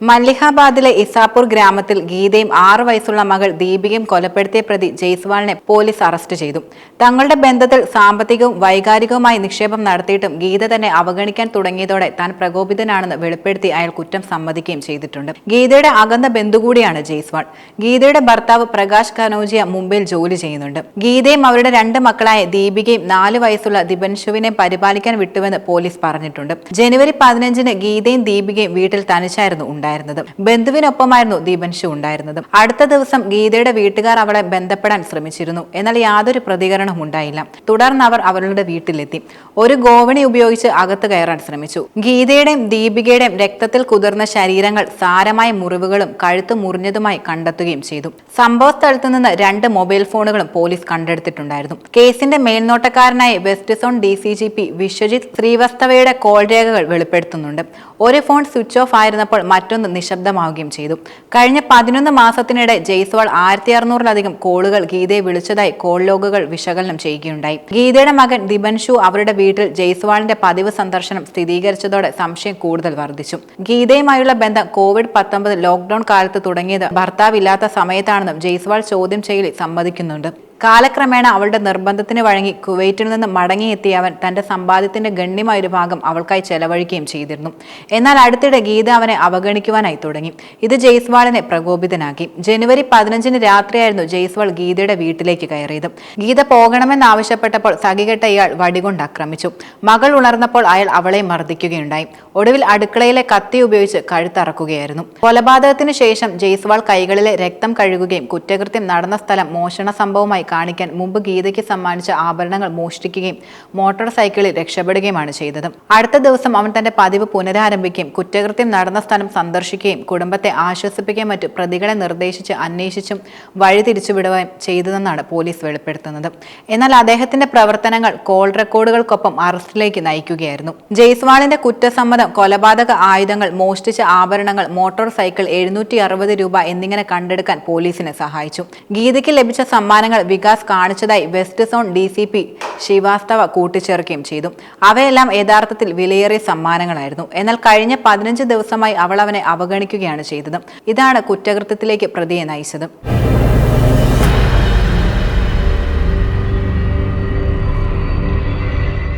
മല്ലിഹാബാദിലെ ഇസാപൂർ ഗ്രാമത്തിൽ ഗീതയും ആറു വയസ്സുള്ള മകൾ ദീപികയും കൊലപ്പെടുത്തിയ പ്രതി ജയ്സ്വാളിനെ പോലീസ് അറസ്റ്റ് ചെയ്തു. തങ്ങളുടെ ബന്ധത്തിൽ സാമ്പത്തികവും വൈകാരികവുമായി നിക്ഷേപം നടത്തിയിട്ടും ഗീത തന്നെ അവഗണിക്കാൻ തുടങ്ങിയതോടെ താൻ പ്രകോപിതനാണെന്ന് വെളിപ്പെടുത്തി അയാൾ കുറ്റം സമ്മതിക്കുകയും ചെയ്തിട്ടുണ്ട്. ഗീതയുടെ അകന്ന ബന്ധു കൂടിയാണ് ജയ്സ്വാൾ. ഗീതയുടെ ഭർത്താവ് പ്രകാശ് കനോജിയ മുംബൈയിൽ ജോലി ചെയ്യുന്നുണ്ട്. ഗീതയും അവരുടെ രണ്ട് മക്കളായ ദീപികയും നാല് വയസ്സുള്ള ദിബൻഷുവിനെ പരിപാലിക്കാൻ വിട്ടുവെന്ന് പോലീസ് പറഞ്ഞിട്ടുണ്ട്. ജനുവരി പതിനഞ്ചിന് ഗീതയും ദീപികയും വീട്ടിൽ തനിച്ചായിരുന്നു ഉണ്ടായിരുന്നത്. ബന്ധുവിനൊപ്പമായിരുന്നു ദീപൻഷു ഉണ്ടായിരുന്നത്. അടുത്ത ദിവസം ഗീതയുടെ വീട്ടുകാർ അവളെ ബന്ധപ്പെടാൻ ശ്രമിച്ചിരുന്നു. എന്നാൽ യാതൊരു പ്രതികരണവും ഉണ്ടായില്ല. തുടർന്ന് അവർ അവളുടെ വീട്ടിലെത്തി. ഒരു ഗോവണി ഉപയോഗിച്ച് അകത്ത് കയറാൻ ശ്രമിച്ചു. ഗീതയുടെയും ദീപികയുടെയും രക്തത്തിൽ കുതിർന്ന ശരീരങ്ങൾ സാരമായ മുറിവുകളും കഴുത്ത് മുറിഞ്ഞതുമായി കണ്ടെത്തുകയും ചെയ്തു. സംഭവ സ്ഥലത്ത് നിന്ന് രണ്ട് മൊബൈൽ ഫോണുകളും പോലീസ് കണ്ടെടുത്തിട്ടുണ്ടായിരുന്നു. കേസിന്റെ മേൽനോട്ടക്കാരനായ west zone D C G P Vishwajith ശ്രീവസ്തവയുടെ call രേഖകൾ വെളിപ്പെടുത്തുന്നുണ്ട്. ഒരു ഫോൺ സ്വിച്ച് ഓഫ് ആയിരുന്നപ്പോൾ മറ്റൊന്ന് നിശബ്ദമാവുകയും ചെയ്തു. കഴിഞ്ഞ പതിനൊന്ന് മാസത്തിനിടെ ജയ്സ്വാൾ ആയിരത്തി അറുന്നൂറിലധികം കോളുകൾ ഗീതയെ വിളിച്ചതായി കോൾ ലോഗുകൾ വിശകലനം ചെയ്യുകയുണ്ടായി. ഗീതയുടെ മകൻ ദിബൻഷു അവരുടെ വീട്ടിൽ ജയ്സ്വാളിന്റെ പതിവ് സന്ദർശനം സ്ഥിരീകരിച്ചതോടെ സംശയം കൂടുതൽ വർദ്ധിച്ചു. ഗീതയുമായുള്ള ബന്ധം കോവിഡ് പത്തൊമ്പത് ലോക്ഡൌൺ കാലത്ത് തുടങ്ങിയത് ഭർത്താവില്ലാത്ത സമയത്താണെന്നും ജയ്സ്വാൾ ചോദ്യം ചെയ്യലിൽ സമ്മതിക്കുന്നുണ്ട്. കാലക്രമേണ അവളുടെ നിർബന്ധത്തിന് വഴങ്ങി കുവൈറ്റിൽ നിന്ന് മടങ്ങിയെത്തിയ അവൻ തന്റെ സമ്പാദ്യത്തിന്റെ ഗണ്യമായ ഒരു ഭാഗം അവൾക്കായി ചെലവഴിക്കുകയും ചെയ്തിരുന്നു. എന്നാൽ അടുത്തിടെ ഗീത അവനെ അവഗണിക്കുവാനായി തുടങ്ങി. ഇത് ജയ്സ്വാളിനെ പ്രകോപിതനാക്കി. ജനുവരി പതിനഞ്ചിന് രാത്രിയായിരുന്നു ജയ്സ്വാൾ ഗീതയുടെ വീട്ടിലേക്ക് കയറിയത്. ഗീത പോകണമെന്നാവശ്യപ്പെട്ടപ്പോൾ സഖികെട്ട ഇയാൾ വടികൊണ്ട് ആക്രമിച്ചു. മകൾ ഉണർന്നപ്പോൾ അയാൾ അവളെ മർദ്ദിക്കുകയുണ്ടായി. ഒടുവിൽ അടുക്കളയിലെ കത്തി ഉപയോഗിച്ച് കഴുത്തറക്കുകയായിരുന്നു. കൊലപാതകത്തിന് ശേഷം ജയ്സ്വാൾ കൈകളിലെ രക്തം കഴുകുകയും കുറ്റകൃത്യം നടന്ന സ്ഥലം മോഷണ സംഭവമായി കാണിക്കാൻ മുമ്പ് ഗീതയ്ക്ക് സമ്മാനിച്ച ആഭരണങ്ങൾ മോഷ്ടിക്കുകയും മോട്ടോർ സൈക്കിളിൽ രക്ഷപ്പെടുകയുമാണ് ചെയ്തത്. അടുത്ത ദിവസം അവൻ തന്റെ പതിവ് പുനരാരംഭിക്കുകയും കുറ്റകൃത്യം നടന്ന സ്ഥലം സന്ദർശിക്കുകയും കുടുംബത്തെ ആശ്വസിപ്പിക്കുകയും മറ്റു പ്രതികളെ നിർദ്ദേശിച്ച് അന്വേഷിച്ചും വഴി തിരിച്ചുവിടുകയും ചെയ്തതെന്നാണ് പോലീസ് വെളിപ്പെടുത്തുന്നത്. എന്നാൽ അദ്ദേഹത്തിന്റെ പ്രവർത്തനങ്ങൾ കോൾ റെക്കോർഡുകൾക്കൊപ്പം അറസ്റ്റിലേക്ക് നയിക്കുകയായിരുന്നു. ജയ്സ്വാളിന്റെ കുറ്റസമ്മതം കൊലപാതക ആയുധങ്ങൾ മോഷ്ടിച്ച ആഭരണങ്ങൾ മോട്ടോർ സൈക്കിൾ എഴുന്നൂറ്റി രൂപ എന്നിങ്ങനെ കണ്ടെടുക്കാൻ പോലീസിനെ സഹായിച്ചു. ഗീതയ്ക്ക് ലഭിച്ച സമ്മാനങ്ങൾ Vikas കാണിച്ചതായി west zone D C P Srivastava കൂട്ടിച്ചേർക്കുകയും ചെയ്തു. അവയെല്ലാം യഥാർത്ഥത്തിൽ വിലയേറിയ സമ്മാനങ്ങളായിരുന്നു. എന്നാൽ കഴിഞ്ഞ പതിനഞ്ച് ദിവസമായി അവൾ അവനെ അവഗണിക്കുകയാണ് ചെയ്തത്. ഇതാണ് കുറ്റകൃത്യത്തിലേക്ക് പ്രതിയെ നയിച്ചത്.